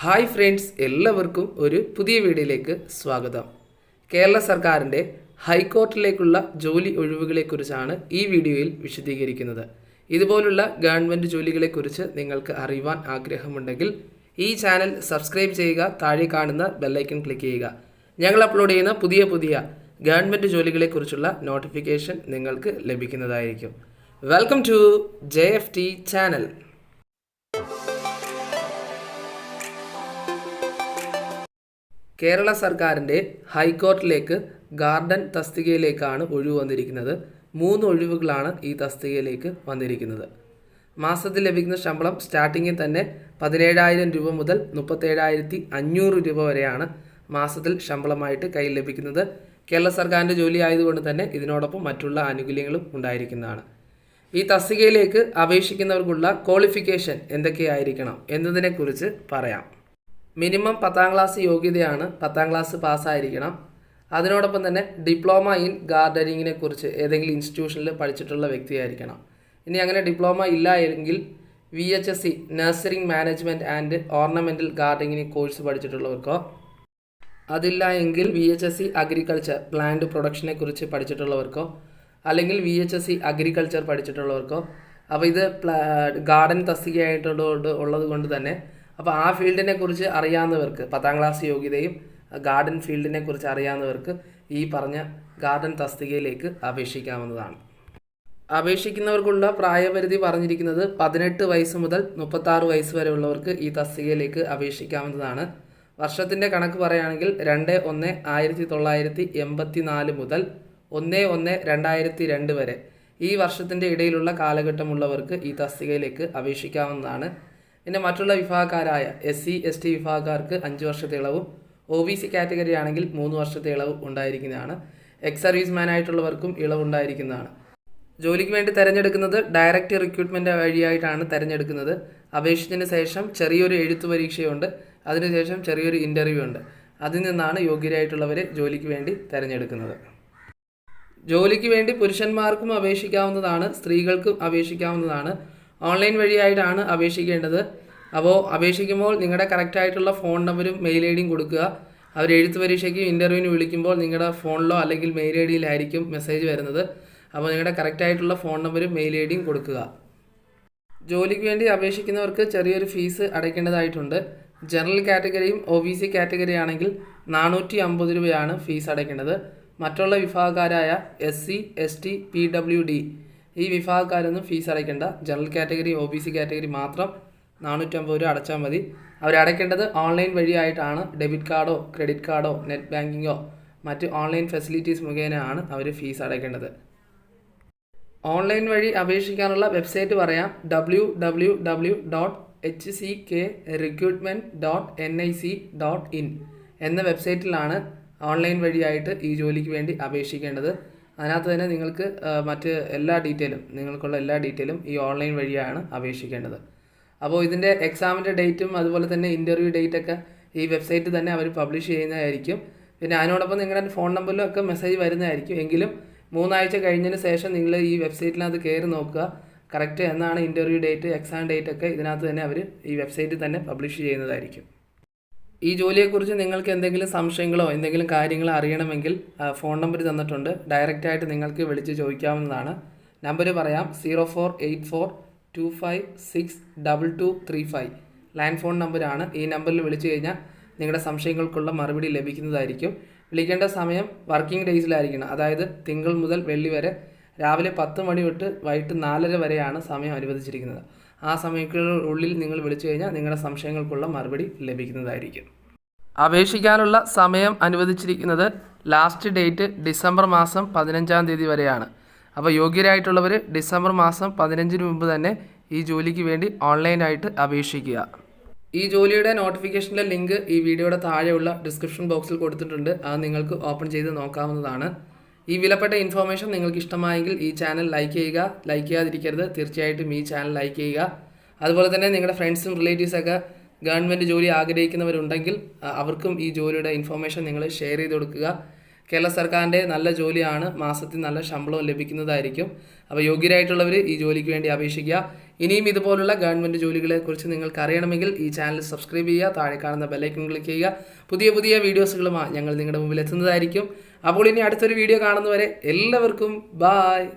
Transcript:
Hi friends എല്ലാവർക്കും ഒരു പുതിയ വീഡിയോയിലേക്ക് സ്വാഗതം. കേരള സർക്കാരിന്റെ ഹൈക്കോർട്ടിലേക്കുള്ള ജോലി ഒഴിവുകളെക്കുറിച്ചാണ് ഈ വീഡിയോയിൽ വിശദീകരിക്കുന്നത്. ഇതുപോലുള്ള ഗവൺമെന്റ് ജോലികളെക്കുറിച്ച് നിങ്ങൾക്ക് അറിയുവാൻ ആഗ്രഹമുണ്ടെങ്കിൽ ഈ ചാനൽ സബ്സ്ക്രൈബ് ചെയ്യുക താഴെ കാണുന്ന ബെല്ലൈക്കൺ ക്ലിക്ക് ചെയ്യുക. ഞങ്ങൾ അപ്ലോഡ് ചെയ്യുന്ന പുതിയ പുതിയ ഗവൺമെന്റ് ജോലികളെക്കുറിച്ചുള്ള നോട്ടിഫിക്കേഷൻ നിങ്ങൾക്ക് ലഭിക്കുന്നതായിരിക്കും. Welcome to J channel Kerala സർക്കാരിന്റെ ഹൈക്കോർട്ടിലേക്ക് ഗാർഡൻ തസ്തികയിലേക്കാണ് ഒഴിവ് വന്നിരിക്കുന്നത്. മൂന്ന് ഒഴിവുകളാണ് ഈ തസ്തികയിലേക്ക് വന്നിരിക്കുന്നത്. മാസത്തിൽ ലഭിക്കുന്ന ശമ്പളം സ്റ്റാർട്ടിങ്ങിൽ തന്നെ പതിനേഴായിരം രൂപ മുതൽ മുപ്പത്തേഴായിരത്തി അഞ്ഞൂറ് രൂപ വരെയാണ് മാസത്തിൽ ശമ്പളമായിട്ട് കയ്യിൽ ലഭിക്കുന്നത്. കേരള സർക്കാരിന്റെ ജോലി ആയതുകൊണ്ട് തന്നെ ഇതിനോടൊപ്പം മറ്റുള്ള ആനുകൂല്യങ്ങളും ഉണ്ടായിരിക്കുന്നതാണ്. ഈ തസ്തികയിലേക്ക് അപേക്ഷിക്കുന്നവർക്കുള്ള ക്വാളിഫിക്കേഷൻ എന്തൊക്കെയായിരിക്കണം എന്നതിനെക്കുറിച്ച് പറയാം. മിനിമം പത്താം ക്ലാസ് യോഗ്യതയാണ് പത്താം ക്ലാസ് പാസ്സായിരിക്കണം അതിനോടൊപ്പം തന്നെ ഡിപ്ലോമ ഇൻ ഗാർഡനിങ്ങിനെ കുറിച്ച് ഏതെങ്കിലും ഇൻസ്റ്റിറ്റ്യൂഷനിൽ പഠിച്ചിട്ടുള്ള വ്യക്തിയായിരിക്കണം. ഇനി അങ്ങനെ ഡിപ്ലോമ ഇല്ല എങ്കിൽ V H S C nursery management and ornamental ഗാർഡനിങ്ങിന് course പഠിച്ചിട്ടുള്ളവർക്കോ? അതില്ല എങ്കിൽ V H S C agriculture plant പ്രൊഡക്ഷനെ കുറിച്ച് പഠിച്ചിട്ടുള്ളവർക്കോ? അല്ലെങ്കിൽ V H S C agriculture പഠിച്ചിട്ടുള്ളവർക്കോ? അപ്പോൾ ഇത് ഗാർഡൻ തസ്തികയായിട്ടുള്ളത് കൊണ്ട് തന്നെ അപ്പോൾ ആ ഫീൽഡിനെ കുറിച്ച് അറിയാവുന്നവർക്ക് പത്താം ക്ലാസ് യോഗ്യതയും ഗാർഡൻ ഫീൽഡിനെ കുറിച്ച് അറിയാവുന്നവർക്ക് ഈ പറഞ്ഞ ഗാർഡൻ തസ്തികയിലേക്ക് അപേക്ഷിക്കാവുന്നതാണ്. അപേക്ഷിക്കുന്നവർക്കുള്ള പ്രായപരിധി പറഞ്ഞിരിക്കുന്നത് പതിനെട്ട് വയസ്സ് മുതൽ മുപ്പത്താറ് വയസ്സ് വരെ ഉള്ളവർക്ക് ഈ തസ്തികയിലേക്ക് അപേക്ഷിക്കാവുന്നതാണ്. വർഷത്തിന്റെ കണക്ക് പറയുകയാണെങ്കിൽ രണ്ട് ഒന്ന് ആയിരത്തി തൊള്ളായിരത്തി എൺപത്തി നാല് മുതൽ ഒന്ന് ഒന്ന് രണ്ടായിരത്തി രണ്ട് വരെ ഈ വർഷത്തിന്റെ ഇടയിലുള്ള കാലഘട്ടമുള്ളവർക്ക് ഈ തസ്തികയിലേക്ക് അപേക്ഷിക്കാവുന്നതാണ്. പിന്നെ മറ്റുള്ള വിഭാഗക്കാരായ എസ് സി എസ് ടി വിഭാഗക്കാർക്ക് അഞ്ച് വർഷത്തെ ഇളവും ഒ ബി സി കാറ്റഗറി ആണെങ്കിൽ മൂന്ന് വർഷത്തെ ഇളവ് ഉണ്ടായിരിക്കുന്നതാണ്. എക്സ് സർവീസ്മാൻ ആയിട്ടുള്ളവർക്കും ഇളവ് ഉണ്ടായിരിക്കുന്നതാണ്. ജോലിക്ക് വേണ്ടി തിരഞ്ഞെടുക്കുന്നത് ഡയറക്റ്റ് റിക്രൂട്ട്മെന്റ് വഴിയായിട്ടാണ് തിരഞ്ഞെടുക്കുന്നത്. അപേക്ഷിച്ചതിന് ശേഷം ചെറിയൊരു എഴുത്തു പരീക്ഷയുണ്ട്. അതിനുശേഷം ചെറിയൊരു ഇന്റർവ്യൂ ഉണ്ട്. അതിൽ നിന്നാണ് യോഗ്യരായിട്ടുള്ളവരെ ജോലിക്ക് വേണ്ടി തിരഞ്ഞെടുക്കുന്നത്. ജോലിക്ക് വേണ്ടി പുരുഷന്മാർക്കും അപേക്ഷിക്കാവുന്നതാണ് സ്ത്രീകൾക്കും അപേക്ഷിക്കാവുന്നതാണ്. ഓൺലൈൻ വഴിയായിട്ടാണ് അപേക്ഷിക്കേണ്ടത്. അപ്പോൾ അപേക്ഷിക്കുമ്പോൾ നിങ്ങളുടെ കറക്റ്റായിട്ടുള്ള ഫോൺ നമ്പരും മെയിൽ ഐ ഡിയും കൊടുക്കുക. അവർ എഴുത്ത് പരീക്ഷയ്ക്കും ഇന്റർവ്യൂവിന് വിളിക്കുമ്പോൾ നിങ്ങളുടെ ഫോണിലോ അല്ലെങ്കിൽ മെയിൽ ഐ ഡിയിലായിരിക്കും മെസ്സേജ് വരുന്നത്. അപ്പോൾ നിങ്ങളുടെ കറക്റ്റായിട്ടുള്ള ഫോൺ നമ്പരും മെയിൽ ഐ ഡിയും കൊടുക്കുക. ജോലിക്ക് വേണ്ടി അപേക്ഷിക്കുന്നവർക്ക് ചെറിയൊരു ഫീസ് അടയ്ക്കേണ്ടതായിട്ടുണ്ട്. ജനറൽ കാറ്റഗറിയും ഒ ബി സി കാറ്റഗറി ആണെങ്കിൽ നാനൂറ്റി അമ്പത് രൂപയാണ് ഫീസ് അടയ്ക്കേണ്ടത്. മറ്റുള്ള വിഭാഗക്കാരായ S C S T P W D ഈ വിഭാഗക്കാരൊന്നും ഫീസ് അടയ്ക്കേണ്ട. General category O B C category മാത്രം നാനൂറ്റമ്പത് രൂപ അടച്ചാൽ മതി. അവർ അടയ്ക്കേണ്ടത് ഓൺലൈൻ വഴിയായിട്ടാണ്. ഡെബിറ്റ് കാർഡോ ക്രെഡിറ്റ് കാർഡോ നെറ്റ് ബാങ്കിങ്ങോ മറ്റ് ഓൺലൈൻ ഫെസിലിറ്റീസ് മുഖേനയാണ് അവർ ഫീസ് അടയ്ക്കേണ്ടത്. ഓൺലൈൻ വഴി അപേക്ഷിക്കാനുള്ള വെബ്സൈറ്റ് പറയാം. W W W dot H C K recruitment dot N I C dot in എന്ന വെബ്സൈറ്റിലാണ് ഓൺലൈൻ വഴിയായിട്ട് ഈ ജോലിക്ക് വേണ്ടി അപേക്ഷിക്കേണ്ടത്. അതിനകത്ത് തന്നെ നിങ്ങൾക്ക് മറ്റ് എല്ലാ ഡീറ്റെയിലും നിങ്ങൾക്കുള്ള എല്ലാ ഡീറ്റെയിലും ഈ ഓൺലൈൻ വഴിയാണ് അപേക്ഷിക്കേണ്ടത്. അപ്പോൾ ഇതിന്റെ എക്സാമിന്റെ ഡേറ്റും അതുപോലെ തന്നെ ഇന്റർവ്യൂ ഡേറ്റ് ഒക്കെ ഈ വെബ്സൈറ്റ് തന്നെ അവർ പബ്ലിഷ് ചെയ്യുന്നതായിരിക്കും. പിന്നെ അതിനോടൊപ്പം നിങ്ങളുടെ ഫോൺ നമ്പറിലും ഒക്കെ മെസ്സേജ് വരുന്നതായിരിക്കും. എങ്കിലും മൂന്നാഴ്ച കഴിഞ്ഞതിന് ശേഷം നിങ്ങൾ ഈ വെബ്സൈറ്റിനകത്ത് കയറി നോക്കുക. കറക്റ്റ് എന്നാണ് ഇന്റർവ്യൂ ഡേറ്റ് എക്സാം ഡേറ്റ് ഒക്കെ ഇതിനകത്ത് തന്നെ അവർ ഈ വെബ്സൈറ്റിൽ തന്നെ പബ്ലിഷ് ചെയ്യുന്നതായിരിക്കും. ഈ ജോലിയെക്കുറിച്ച് നിങ്ങൾക്ക് എന്തെങ്കിലും സംശയങ്ങളോ എന്തെങ്കിലും കാര്യങ്ങളോ അറിയണമെങ്കിൽ ഫോൺ നമ്പർ തന്നിട്ടുണ്ട്. ഡയറക്റ്റായിട്ട് നിങ്ങൾക്ക് വിളിച്ച് ചോദിക്കാവുന്നതാണ്. നമ്പർ പറയാം zero four eight four two five six double two three five land phone നമ്പറാണ് ഈ നമ്പറിൽ വിളിച്ചു കഴിഞ്ഞാൽ നിങ്ങളുടെ സംശയങ്ങൾക്കുള്ള മറുപടി ലഭിക്കുന്നതായിരിക്കും. വിളിക്കേണ്ട സമയം വർക്കിംഗ് ഡേയ്സിലായിരിക്കണം അതായത് തിങ്കൾ മുതൽ വെള്ളി വരെ രാവിലെ പത്ത് മണി തൊട്ട് വൈകിട്ട് നാലര വരെയാണ് സമയം അനുവദിച്ചിരിക്കുന്നത്. ആ സമയക്കുള്ളിൽ നിങ്ങൾ വിളിച്ചു കഴിഞ്ഞാൽ നിങ്ങളുടെ സംശയങ്ങൾക്കുള്ള മറുപടി ലഭിക്കുന്നതായിരിക്കും. അപേക്ഷിക്കാനുള്ള സമയം അനുവദിച്ചിരിക്കുന്നത് ലാസ്റ്റ് ഡേറ്റ് ഡിസംബർ മാസം പതിനഞ്ചാം തീയതി വരെയാണ്. അപ്പോൾ യോഗ്യരായിട്ടുള്ളവർ ഡിസംബർ മാസം പതിനഞ്ചിന് മുമ്പ് തന്നെ ഈ ജോലിക്ക് വേണ്ടി ഓൺലൈനായിട്ട് അപേക്ഷിക്കുക. ഈ ജോലിയുടെ നോട്ടിഫിക്കേഷന്റെ ലിങ്ക് ഈ വീഡിയോയുടെ താഴെയുള്ള ഡിസ്ക്രിപ്ഷൻ ബോക്സിൽ കൊടുത്തിട്ടുണ്ട്. അത് നിങ്ങൾക്ക് ഓപ്പൺ ചെയ്ത് നോക്കാവുന്നതാണ്. ഈ വിലപ്പെട്ട ഇൻഫോർമേഷൻ നിങ്ങൾക്ക് ഇഷ്ടമായെങ്കിൽ ഈ ചാനൽ ലൈക്ക് ചെയ്യുക. ലൈക്ക് ചെയ്യാതിരിക്കരുത്. തീർച്ചയായിട്ടും ഈ ചാനൽ ലൈക്ക് ചെയ്യുക. അതുപോലെ തന്നെ നിങ്ങളുടെ ഫ്രണ്ട്സും റിലേറ്റീവ്സൊക്കെ ഗവൺമെന്റ് ജോലി ആഗ്രഹിക്കുന്നവരുണ്ടെങ്കിൽ അവർക്കും ഈ ജോലിയുടെ ഇൻഫോർമേഷൻ നിങ്ങൾ ഷെയർ ചെയ്ത് കൊടുക്കുക. കേരള സർക്കാരിന്റെ നല്ല ജോലിയാണ്. മാസത്തിൽ നല്ല ശമ്പളവും ലഭിക്കുന്നതായിരിക്കും. അപ്പോൾ യോഗ്യരായിട്ടുള്ളവർ ഈ ജോലിക്ക് വേണ്ടി അപേക്ഷിക്കുക. ഇനിയും ഇതുപോലുള്ള ഗവൺമെന്റ് ജോലികളെക്കുറിച്ച് നിങ്ങൾക്ക് അറിയണമെങ്കിൽ ഈ ചാനൽ സബ്സ്ക്രൈബ് ചെയ്യുക താഴെ കാണുന്ന ബെല്ലൈക്കൺ ക്ലിക്ക് ചെയ്യുക. പുതിയ പുതിയ വീഡിയോസുകളുമായി ഞങ്ങൾ നിങ്ങളുടെ മുമ്പിൽ എത്തുന്നതായിരിക്കും. അപ്പോൾ ഇനി അടുത്തൊരു വീഡിയോ കാണുന്നവരെ എല്ലാവർക്കും ബായ്